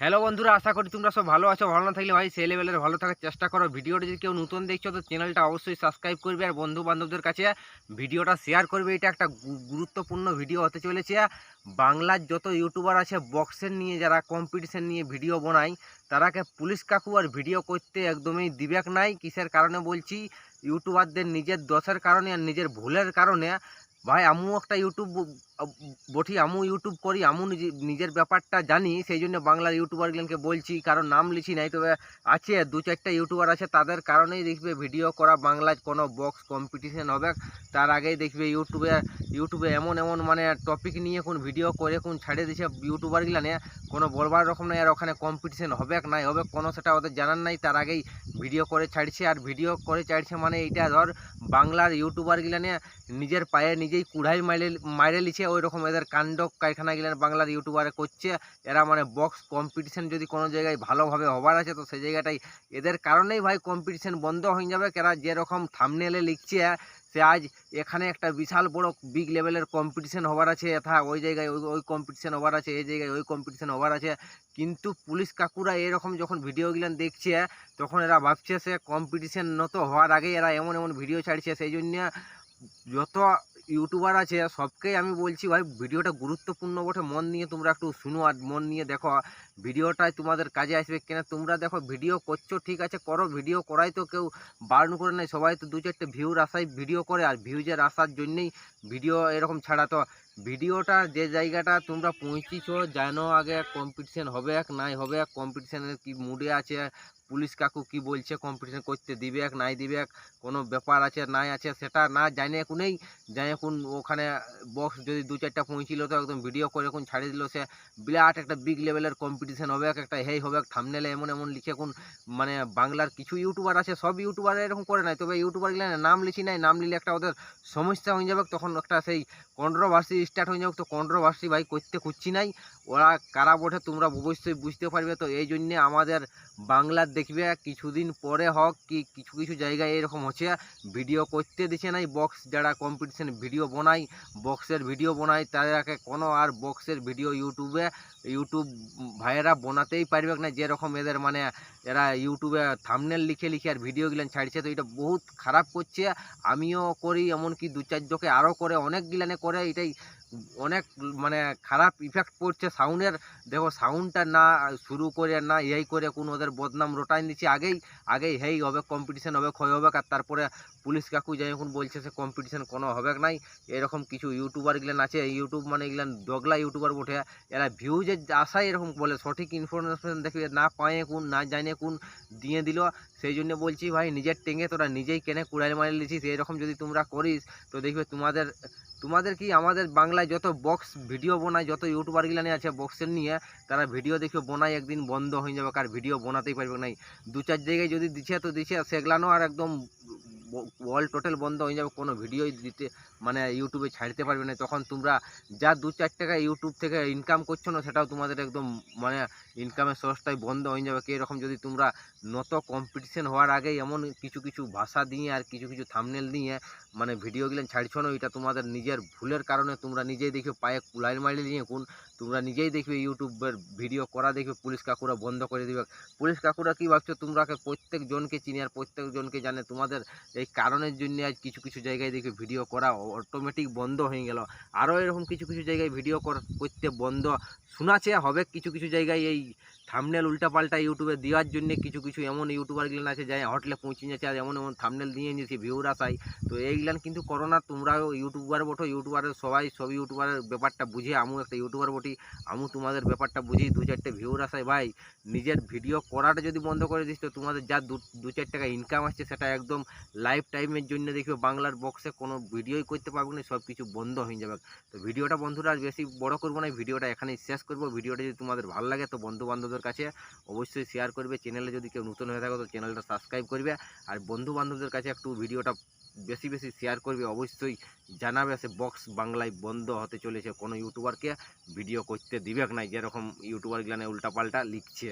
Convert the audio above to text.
Hello বন্ধুরা, আশা করি তোমরা সব ভালো আছো। ভালো না থাকলে ভাই সেই লেভেলের ভালো থাকার চেষ্টা করো। ভিডিওটা যদি কেউ নতুন দেখছ, তো চ্যানেলটা অবশ্যই সাবস্ক্রাইব করবে আর বন্ধু বান্ধবদের কাছে ভিডিওটা শেয়ার করবে। এটা একটা গুরুত্বপূর্ণ ভিডিও হতে চলেছে। বাংলার যত ইউটিউবার আছে বক্সের নিয়ে যারা কম্পিটিশন নিয়ে ভিডিও বানায়, তারাকে পুলিশ কাকু আর ভিডিও করতে একদমই দিবেক নাই। কিসের কারণে বলছি? ইউটিউবারদের নিজের দোষের কারণে আর নিজের ভুলের কারণে। ভাই আমু একটা ইউটিউব বটি আমু ইউটিউব করি, আমু নিজে- নিজের ব্যাপারটা জানি সেই জন্য বাংলার ইউটিউবারগুলোকে বলছি কারণ নাম লিখি নাই, তবে আছে, দু চারটা ইউটিউবার আছে, তাদের কারণেই দেখবে ভিডিও করা বাংলায় কোনো বক্স কম্পিটিশন হবে। তার আগেই দেখবে ইউটিউবে ইউটিউবে এমন এমন মানে টপিক নিয়ে কোন ভিডিও করে, কোন ছাড়ে দিছে ইউটিউবারগুলো নিয়ে, কোনো বলবার রকম নাই, আর ওখানে কম্পিটিশন হবে নাই, হবে কোনো সেটা ওদের জানার নাই, তার আগেই ভিডিও করে ছাড়ছে, আর ভিডিও করে ছাড়ছে মানে এইটা ধর, বাংলার ইউটিউবারগুলো নিয়ে নিজের পায়ে নিজেই কুড়াই মাইরে মাইরে লিছে ওই রকম এদের কাণ্ড কারখানা গেলেন বাংলার ইউটিউবারে করছে। এরা মানে বক্স কম্পিটিশন যদি কোনো জায়গায় ভালোভাবে হবার আছে, তো সেই জায়গাটাই। এদের কারণেই ভাই কম্পিটিশন বন্ধ হয়ে যাবে। কেরা যেরকম থামনেলে লিখছে, সে আজ এখানে একটা বিশাল বড় বিগ লেভেলের কম্পিটিশন হবার আছে। এথা ওই জায়গায় ওই ওই কম্পিটিশন হবার আছে, এই জায়গায় ওই কম্পিটিশন হবার আছে। কিন্তু পুলিশ কাকুরা এরকম যখন ভিডিওগুলো দেখছে, তখন এরা ভাবছে সে কম্পিটিশন নত হওয়ার আগেই এরা এমন এমন ভিডিও ছাড়ছে। সেই জন্য যত ইউটিউবার আছে সবকেই আমি বলছি, ভাই, ভিডিওটা গুরুত্বপূর্ণ বটে। মন নিয়ে তোমরা একটু শুনো আর মন নিয়ে দেখো। ভিডিওটাই তোমাদের কাজে আসবে কেন, তোমরা দেখো, ভিডিও করছ, ঠিক আছে, করো। ভিডিও করাই তো কেউ বারণ করে নেয় সবাই তো দু চারটে ভিউর আশায় ভিডিও করে, আর ভিউজের আসার জন্যেই ভিডিও এরকম ছাড়া। তো ভিডিওটা যে জায়গাটা তোমরা পৌঁছিছো, জানো আগে কম্পিটিশান হবে এক, নাই হবে এক কম্পিটিশানের কি মুডে আছে পুলিশ কাকু কি বলছে কম্পিটিশন করতে দিবে এক, নাই দিবে এক, কোনো ব্যাপার আছে, নাই আছে, সেটা না জানে কোনেই জানে কোন ওখানে বক্স যদি দু চারটা পৌঁছিল, তো একদম ভিডিও করে কোন ছাড়িয়ে দিল, সে বিরাট একটা বিগ লেভেলের কম্পিটিশন হবে এক, একটা হেই হবে এক থামনেলে এমন এমন লিখে কোন মানে বাংলার কিছু ইউটিউবার আছে, সব ইউটিউবার এরকম করে নাই, তবে ইউটিউবারগুলো নাম লিখি নাই, নাম লিখলে একটা ওদের সমস্যা হয়ে যাবে, তখন একটা সেই কন্ট্রোভার্সি স্টার্ট হয়ে যাবে, তো কন্ট্রোভার্সি ভাই করতে খুঁজছি নাই, ওরা কারা বটে তোমরা অবশ্যই বুঝতে পারবে, তো এই জন্যে আমাদের বাংলার দেখবে কিছুদিন পরে হোক কি কিছু কিছু জায়গায় এরকম হচ্ছে ভিডিও করতে দিচ্ছে নাই বক্স যারা কম্পিটিশন ভিডিও বানায় বক্সের ভিডিও বানায়, তাদেরকে কোনো আর বক্সের ভিডিও ইউটিউবে ইউটিউব ভাইয়েরা বানাতেই পারবে না। যেরকম এদের মানে এরা ইউটিউবে থামনেল লিখে লিখে আর ভিডিওগুলো ছাড়ছে, তো এটা বহুত খারাপ করছে। আমিও করি, এমনকি দু চারজনকে আরও করে, অনেক গিলানে করে, এটাই অনেক মানে খারাপ ইফেক্ট পড়ছে সাউন্ডের দেখো সাউন্ডটা না শুরু করে না, এই করে কোনো ওদের বদনাম রোটাই দিচ্ছে। আগেই আগেই, হেই, হবে কম্পিটিশন হবে ক্ষয় হবে আর তারপরে পুলিশ কাকু যাই এখন বলছে সে কম্পিটিশন কোনো হবে নাই। এরকম কিছু ইউটিউবার গিলেন আছে ইউটিউব মানে এগুলান দগলা ইউটিউবার বটে। এরা ভিউজের আশায় এরকম বলে, সঠিক ইনফরমেশন দেখবে না পায়ে কোন, না জানে কোন দিয়ে দিল। সেই জন্য বলছি ভাই, নিজের টেঙ্গে তোরা নিজেই কেনে কুড়াই মারি লিছিস এরকম যদি তোমরা করিস, তো দেখবে তোমাদের তোমাদের কি আমাদের বাংলায় যত বক্স ভিডিও বানায়, যত ইউটিউবারগুলো নিয়ে আছে বক্সের নিয়ে, তারা ভিডিও দেখবে বোনাই একদিন বন্ধ হয়ে যাবে। কার ভিডিও বানাতেই পারবে নাই। দু চার জায়গায় যদি দিছে তো দিছে সেগুলানো আর একদম অল টোটাল বন্ধ হয়ে যাবে, কোনো ভিডিওই দিতে মানে ইউটিউবে ছাড়তে পারবে না। তখন তোমরা যা দু চার টাকা ইউটিউব থেকে ইনকাম করছ না, সেটাও তোমাদের একদম মানে ইনকামের সোর্সটাই বন্ধ হয়ে যাবে। এরকম যদি তোমরা নত কম্পিটিশন হওয়ার আগে এমন কিছু কিছু ভাষা দিয়ে আর কিছু কিছু থামনেল দিয়ে মানে ভিডিওগুলো ছাড়ছো না এটা তোমাদের নিজের ভুলের কারণে তোমরা নিজেই দেখবে পায়ে কুলাইল মারি নিয়ে কোন তোমরা নিজেই দেখবে ইউটিউবের ভিডিও করা দেখবে, পুলিশ কাকুরা বন্ধ করে দিবে। পুলিশ কাকুরা কী ভাবছ? তোমরা প্রত্যেক জনকে চিনি আর প্রত্যেক জনকে জানে। তোমাদের এই কারণের জন্য আজ কিছু কিছু জায়গায় দেখবে ভিডিও করা অটোমেটিক বন্ধ হয়ে গেল। আরও এরকম কিছু কিছু জায়গায় ভিডিও করতে বন্ধ। শোনাছে হবে কিছু কিছু জায়গায় এই থামনেল উল্টাপাল্টা ইউটিউবে দেওয়ার জন্য কিছু কিছু এমন ইউটিউবারগুলো আছে, যাই হটলে পৌঁছে যাচ্ছে আর এমন এমন থামনেল দিয়ে নিয়েছে ভিউর আসায়। তো এইগুলান কিন্তু করোনা, তোমরাও ইউটিউবার বটো ইউটিউবারের সবাই সব ইউটিউবারের ব্যাপারটা বুঝে আমু একটা ইউটিউবার বটি আমু তোমাদের ব্যাপারটা বুঝি দু চারটে ভিউর আসায়, ভাই, নিজের ভিডিও করাটা যদি বন্ধ করে দিস, তো তোমাদের যা দু দু চার টাকা ইনকাম আসছে, সেটা একদম লাইফ টাইমের জন্য দেখবে বাংলার বক্সে কোনো ভিডিওই করতে পারব না, সব কিছু বন্ধ হয়ে যাবে। তো ভিডিওটা বন্ধুরা আর বেশি বড় করব না, ভিডিওটা এখানেই শেষ করব। ভিডিওটা যদি তোমাদের ভালো লাগে, তো বন্ধু বান্ধবদের কাছে অবশ্যই শেয়ার করবে। চ্যানেলে যদি কেউ নতুন হয়ে থাকে, তো চ্যানেলটা সাবস্ক্রাইব করবে। আর বন্ধু বান্ধবদের কাছে একটু ভিডিওটা বেশি বেশি শেয়ার করবে, অবশ্যই জানাবে। সে বক্স বাংলায় বন্ধ হতে চলেছে। কোনো ইউটিউবারকে ভিডিও করতে দিবেক নাই যেরকম ইউটিউবারগুলো উল্টাপাল্টা লিখছে।